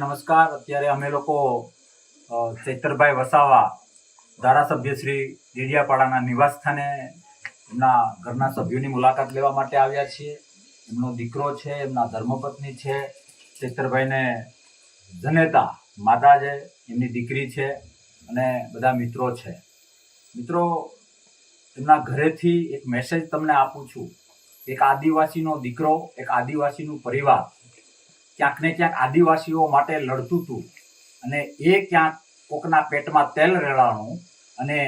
નમસ્કાર. અત્યારે અમે લોકો ચૈતરભાઈ વસાવા, ધારાસભ્ય શ્રી ડેડિયાપાડાના નિવાસ સ્થાને એમના ઘરના સભ્યોની મુલાકાત લેવા માટે આવ્યા છીએ. એમનો દીકરો છે, એમના ધર્મપત્ની છે, ચૈતરભાઈને જનેતા માતા છે એમની દીકરી છે અને બધા મિત્રો છે. મિત્રો, એમના ઘરેથી એક મેસેજ તમને આપું છું. એક આદિવાસીનો દીકરો, એક આદિવાસીનું પરિવાર ક્યાંક ને ક્યાંક આદિવાસીઓ માટે લડતું હતું. અને એ ક્યાંક કોકના પેટમાં તેલ રેડાણું અને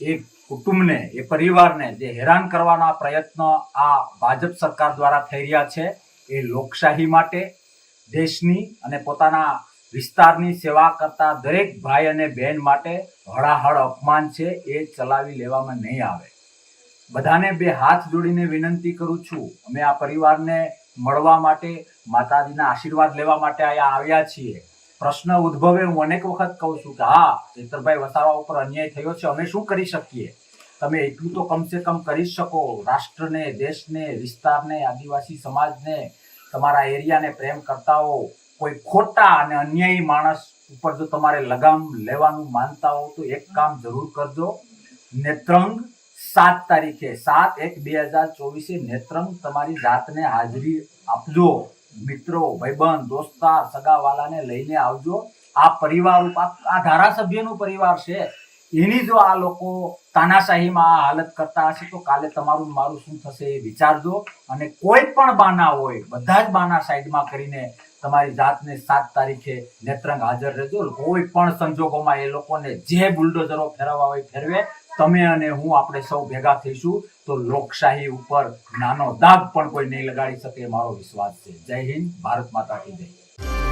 એ કુટુંબને, એ પરિવારને જે હેરાન કરવાના પ્રયત્નો આ ભાજપ સરકાર દ્વારા થઈ રહ્યા છે, એ લોકશાહી માટે, દેશની અને પોતાના વિસ્તારની સેવા કરતા દરેક ભાઈ અને બહેન માટે હળાહળ અપમાન છે, એ ચલાવી લેવામાં નહીં આવે. બધાને બે હાથ જોડીને વિનંતી કરું છું. અમે આ પરિવારને મળવા માટે, માતાજીના આશીર્વાદ લેવા માટે અહીંયા આવ્યા છીએ. પ્રશ્ન ઉદ્ભવે, હું અનેક વખત કહું છું કે હા, ચેતરભાઈ વસાવા ઉપર અન્યાય થયો છે, અમે શું કરી શકીએ? તમે એટલું તો કમસે કમ કરી શકો. રાષ્ટ્રને, દેશને, વિસ્તારને, આદિવાસી સમાજને, તમારા એરિયાને પ્રેમ કરતા હો. કોઈ ખોટા અને અન્યાયી માણસ ઉપર જો તમારે લગામ લેવાનું માનતા હો, તો એક કામ જરૂર કરજો. નેત્રંગ સાત તારીખે, સાત એક બે હજાર ચોવીસે નેત્રંગ તમારી જાતને હાજરી આપજો. મિત્રો, ભાઈબંધ, દોસ્તાર, સગાવાલાને લઈને આવજો. આ પરિવાર આ ધારાસભ્યનું પરિવાર છે. એની જો આ લોકો તાનાશાહીમાં આ હાલત કરતા હશે, તો કાલે તમારું મારું શું થશે એ વિચારજો. અને કોઈ પણ બાના હોય, બધા જ બાના સાઈડમાં કરીને તમારી જાતને સાત તારીખે નેત્રંગ હાજર રહેજો. કોઈ પણ સંજોગોમાં એ લોકોને જે બુલડોઝરો ફેરવવા હોય ફેરવે. તમે અને હું આપણે સૌ ભેગા થઈશું તો લોકશાહી ઉપર નાનો દાગ પણ કોઈ નહીં લગાડી શકે, મારો વિશ્વાસ છે. જય હિન્દ, ભારત માતા કી જય.